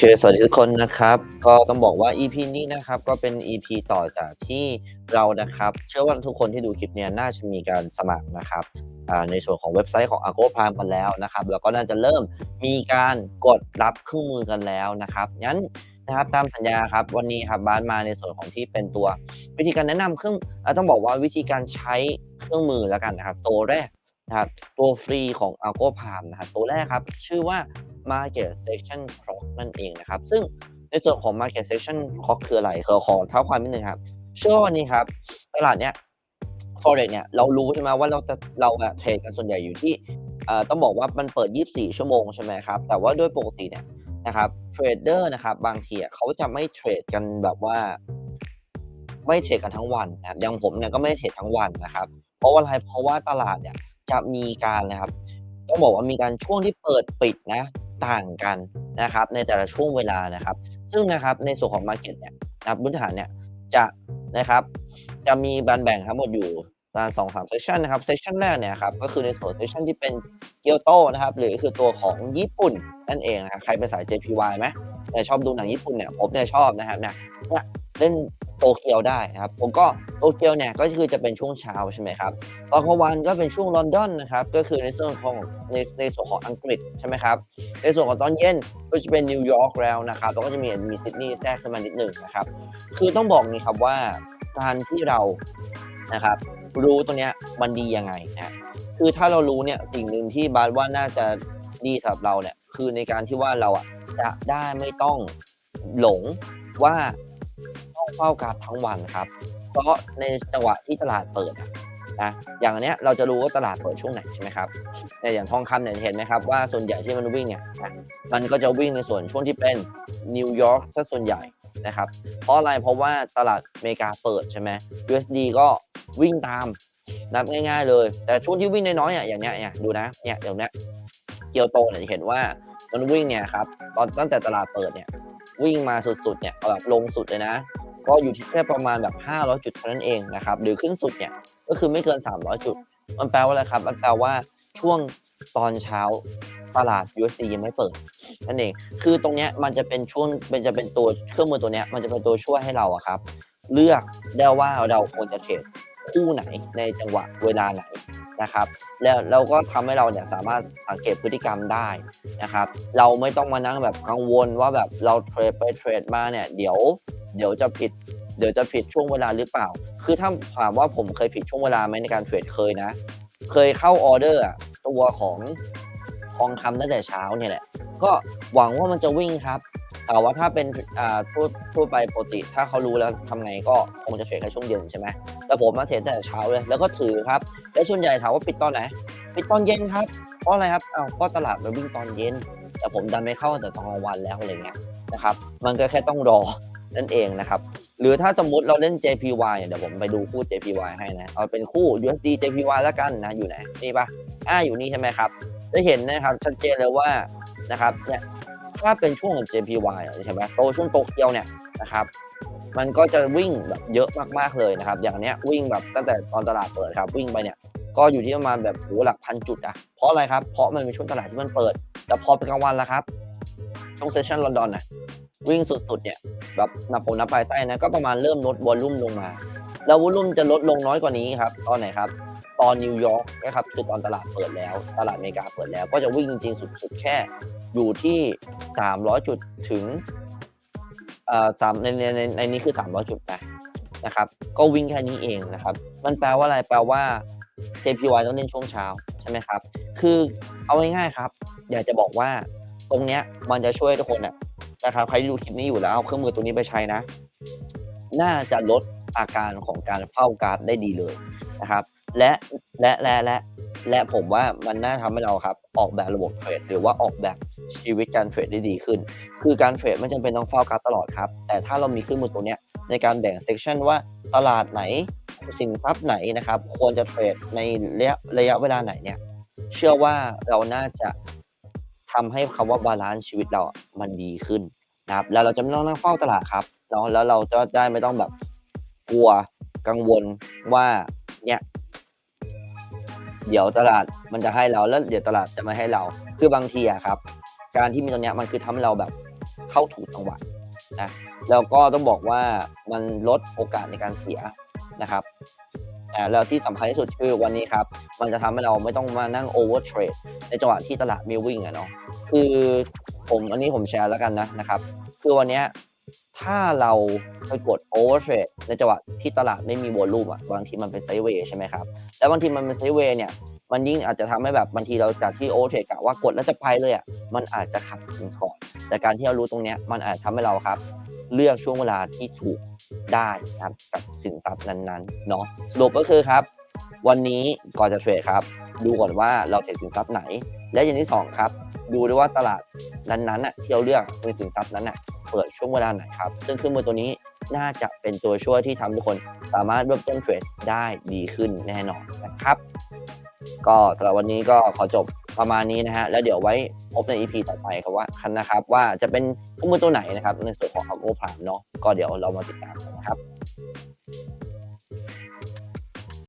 เค สวัสดีทุกคนนะครับ ก็ต้องบอกว่า EP นี้นะครับ ก็เป็น EP ต่อจากที่เรานะครับ เชื่อว่าทุกคนที่ดูคลิปเนี้ยน่าจะมีการสมัครนะครับในส่วนของเว็บไซต์ของ Ago Prime กันแล้วนะครับ แล้วก็น่าจะเริ่มมีการกดรับเครื่องมือกันแล้วนะครับงั้นนะครับตามสัญญาครับวันนี้ครับบ้านมาในส่วนของที่เป็นตัว วิธีการแนะนำเครื่องต้องบอกว่าวิธีการใช้เครื่องมือแล้วกันนะครับ ตัวแรกนะครับตัวฟรีของ Ago Prime นะครับตัวแรกครับชื่อว่า Market Section Clock นั่นเองนะครับ ซึ่งในส่วนของ Market Section Clock คืออะไรขอขอเท้าความนิดนึงครับเชื่อว่านี้ครับ ตลาดเนี้ย Forex เนี่ยเรารู้ใช่ไหมว่าเราจะเราเทรดกันส่วนใหญ่อยู่ที่อ่อต้องบอกว่ามันเปิด 24 ชั่วโมงใช่ไหมครับ แต่ว่าโดยปกติเนี่ยนะครับเทรดเดอร์นะครับบางทีอะเขาจะไม่เทรดกันแบบว่า ไม่เทรดกันทั้งวันนะครับอย่างผมเนี่ยก็ไม่ได้เทรดทั้งวันนะครับ เพราะว่าอะไรเพราะว่าตลาดเนี่ยจะมีการนะครับต้องบอกว่ามีการช่วงที่เปิดปิดนะ ต่างกันนะครับในแต่ละช่วงเวลานะครับ ซึ่งนะครับในส่วนของ Market เนี่ยนะครับพื้นฐานเนี่ยจะนะครับจะมีแบ่งแบ่งทั้งหมดอยู่ประมาณสองสามเซสชันนะครับเซสชันแรกเนี่ยครับก็คือในส่วนเซสชันที่เป็นเกียวโตนะครับหรือคือตัวของญี่ปุ่นนั่นเองนะครับใครเป็นสาย JPY ไหมเนี่ชอบดูหนังญี่ปุ่นเนี่ยผมเนี่ยชอบนะครับเนี่ยเนี่ยเล่น โตเกียวได้นะครับผมก็โตเกียวเนี่ยก็คือจะเป็นช่วงเช้าใช่ไหมครับตอนกลางวันก็เป็นช่วงลอนดอนนะครับก็คือในส่วนของในในส่วนของอังกฤษใช่ไหมครับในส่วนของตอนเย็นก็จะเป็นนิวยอร์กแล้วนะครับแล้วก็จะมีมีซิดนีย์แทรกขึ้นมานิดหนึ่งนะครับคือต้องบอกนี้ครับว่าการที่เรานะครับรู้ตัวเนี้ยมันดียังไงนะคือถ้าเรารู้เนี่ยสิ่งหนึ่งที่บาสว่าน่าจะดีสำหรับเราเนี่ยคือในการที่ว่าเราอะจะได้ไม่ต้องหลงว่า เฝ้ากราฟทั้งวันครับ เพราะในจังหวะที่ตลาดเปิดนะอย่างอันเนี้ยเราจะรู้ว่าตลาดเปิดช่วงไหนใช่ไหมครับเนี่ยอย่างทองคำเนี่ยเห็นไหมครับว่าส่วนใหญ่ที่มันวิ่งเนี่ยนะมันก็จะวิ่งในส่วนช่วงที่เป็นนิวยอร์กซะส่วนใหญ่นะครับ เพราะอะไรเพราะว่าตลาดอเมริกาเปิดใช่ไหม USD ก็วิ่งตามนับง่าย ๆ เลย แต่ช่วงที่วิ่งน้อยๆอะอย่างเนี้ยเนี่ยดูนะเนี่ยเดี๋ยวนี้เกียวโตเนี่ยเห็นว่ามันวิ่งเนี่ยครับตอนตั้งแต่ตลาดเปิดเนี่ยวิ่งมาสุดๆเนี่ยแบบลงสุดเลยนะ ก็อยู่ที่แค่ประมาณแบบ 500 จุดเท่านั้นเองนะครับหรือขึ้นสุดเนี่ยก็คือไม่เกิน 300 จุด มันแปลว่าอะไรครับมันแปลว่าช่วงตอนเช้าตลาด USD ยังไม่เปิดนั่นเองคือตรงเนี้ยมันจะเป็นช่วงเป็นจะเป็นตัวเครื่องมือตัวเนี้ยมันจะเป็นตัวช่วยให้เราอะครับ เลือกได้ว่าเราควรจะเทรดคู่ไหนในจังหวะเวลาไหนนะครับ แล้วเราก็ทำให้เราเนี่ยสามารถสังเกตพฤติกรรมได้นะครับ เราไม่ต้องมานั่งแบบกังวลว่าแบบเราเทรดไปเทรดมาเนี่ยเดี๋ยว เดี๋ยวจะผิด เดี๋ยวจะผิดช่วงเวลาหรือเปล่า คือถ้าถามว่าผมเคยผิดช่วงเวลาไหมในการเทรดเคยนะ เคยเข้าออเดอร์ตัวของทองคำตั้งแต่เช้าเนี่ยแหละ ก็หวังว่ามันจะวิ่งครับ แต่ว่าถ้าเป็นอ่าทั่วทั่วไปปกติ ถ้าเขารู้แล้วทำไงก็คงจะเทรดแค่ช่วงเย็นใช่ไหมแต่ผมมาเทรดตั้งแต่เช้าเลย แล้วก็ถือครับ แล้วส่วนใหญ่ถามว่าปิดตอนไหน ปิดตอนเย็นครับ เพราะอะไรครับอ้าวก็ตลาดมันวิ่งตอนเย็น แต่ผมดันไม่เข้าตั้งแต่ตอนกลางวันแล้วอะไรเงี้ยนะครับ มันก็แค่ต้องรอ นั่นเองนะครับ หรือถ้าสมมติเราเล่น JPY เนี่ยเดี๋ยวผมไปดูคู่ JPY ให้นะ เอาเป็นคู่ USD JPY แล้วกันนะ อยู่ไหน นี่ปะอ่าอยู่นี่ใช่ไหมครับ จะเห็นนะครับชัดเจนเลยว่านะครับเนี่ยถ้าเป็นช่วงของ JPY ใช่ไหมโตช่วงโตเกียวเนี่ยนะครับ มันก็จะวิ่งแบบเยอะมากๆเลยนะครับ อย่างเนี้ยวิ่งแบบตั้งแต่ตอนตลาดเปิดครับ วิ่งไปเนี่ยก็อยู่ที่ประมาณแบบโหหลักพันจุดอะเพราะอะไรครับ เพราะมันเป็นช่วงตลาดที่มันเปิด แต่พอเป็นกลางวันแล้วครับ ช่วงเซสชันลอนดอนนะ วิ่งสุดๆเนี่ยแบบนับผมนับปลายไส้นะก็ประมาณเริ่มลดวอลลุ่มลงมา แล้ววอลลุ่มจะลดลงน้อยกว่านี้ครับตอนไหนครับ ตอนนิวยอร์กนะครับคือตอนตลาดเปิดแล้ว ตลาดอเมริกาเปิดแล้ว ก็จะวิ่งจริงๆสุดๆแค่อยู่ที่ 300 จุดถึงเอ่อสามในในในในนี้คือ 300 จุดนะนะครับ ก็วิ่งแค่นี้เองนะครับ มันแปลว่าอะไรแปลว่า JPY ต้องเล่นช่วงเช้าใช่ไหมครับ คือเอาง่ายๆครับ อยากจะบอกว่าตรงเนี้ยมันจะช่วยทุกคนอะ นะครับใครที่ดูคลิปนี้อยู่แล้วเอาเครื่องมือตัวนี้ไปใช้นะ น่าจะลดอาการของการเฝ้าการาฟได้ดีเลยนะครับ และและและและและผมว่ามันน่าทำให้เราครับ ออกแบบระบบเทรดหรือว่าออกแบบชีวิตการเทรดได้ดีขึ้น คือการเทรดไม่จำเป็นต้องเฝ้ากราฟตลอดครับ แต่ถ้าเรามีเครื่องมือตัวเนี้ยในการแบ่งเซกชันว่าตลาดไหนสินทรัพย์ไหนนะครับ ควรจะเทรดในระยะระยะเวลาไหนเนี่ย เชื่อว่าเราน่าจะ ทำให้คำว่าบาลานซ์ชีวิตเรามันดีขึ้นนะครับแล้วเราจะไม่ต้องนั่งเฝ้าตลาดครับเนาะแล้วเราจะได้ไม่ต้องแบบกลัวกังวลว่าเนี่ยเดี๋ยวตลาดมันจะให้เราแล้วเดี๋ยวตลาดจะไม่ให้เรา คือบางทีอะครับ การที่มีตรงเนี้ยมันคือทำให้เราแบบเข้าถูกจังหวะนะแล้วก็ต้องบอกว่ามันลดโอกาสในการเสียนะครับ อ่าแล้วที่สำคัญที่สุดคือวันนี้ครับ มันจะทำให้เราไม่ต้องมานั่งโอเวอร์เทรดในจังหวะที่ตลาดมีวิ่งอะเนาะคือผมอันนี้ผมแชร์แล้วกันนะนะครับ คือวันเนี้ยถ้าเราไปกดโอเวอร์เทรดในจังหวะที่ตลาดไม่มีวอลลุ่มอะบางทีมันเป็นไซด์เวย์ใช่ไหมครับ แล้วบางทีมันเป็นไซด์เวย์เนี่ยมันยิ่งอาจจะทำให้แบบบางทีเราจากที่โอเวอร์เทรดกะว่ากดแล้วจะไปเลยอะมันอาจจะขัดทุนก่อนแต่การที่เรารู้ตรงเนี้ยมันอาจทำให้เราครับ เลือกช่วงเวลาที่ถูกได้นะครับกับสินทรัพย์นั้นๆเนาะสรุปก็คือครับ วันนี้ก่อนจะเทรดครับ ดูก่อนว่าเราเทรดสินทรัพย์ไหน และอย่างที่สองครับ ดูด้วยว่าตลาดนั้นๆน่ะที่เราเลือกเป็นสินทรัพย์นั้นน่ะเปิดช่วงเวลาไหนครับ ซึ่งเครื่องมือตัวนี้น่าจะเป็นตัวช่วยที่ทำให้ทุกคนสามารถเริ่มต้นเทรดได้ดีขึ้นแน่นอนนะครับ ก็สำหรับวันนี้ก็ขอจบ ประมาณนี้นะฮะแล้วเดี๋ยวไว้พบใน EP ต่อไปครับว่าคันนะครับ ว่าจะเป็นเครื่องมือตัวไหนนะครับในส่วนของ Algo p l a n เนาะก็เดี๋ยวเรามาติดตามกันนะครับ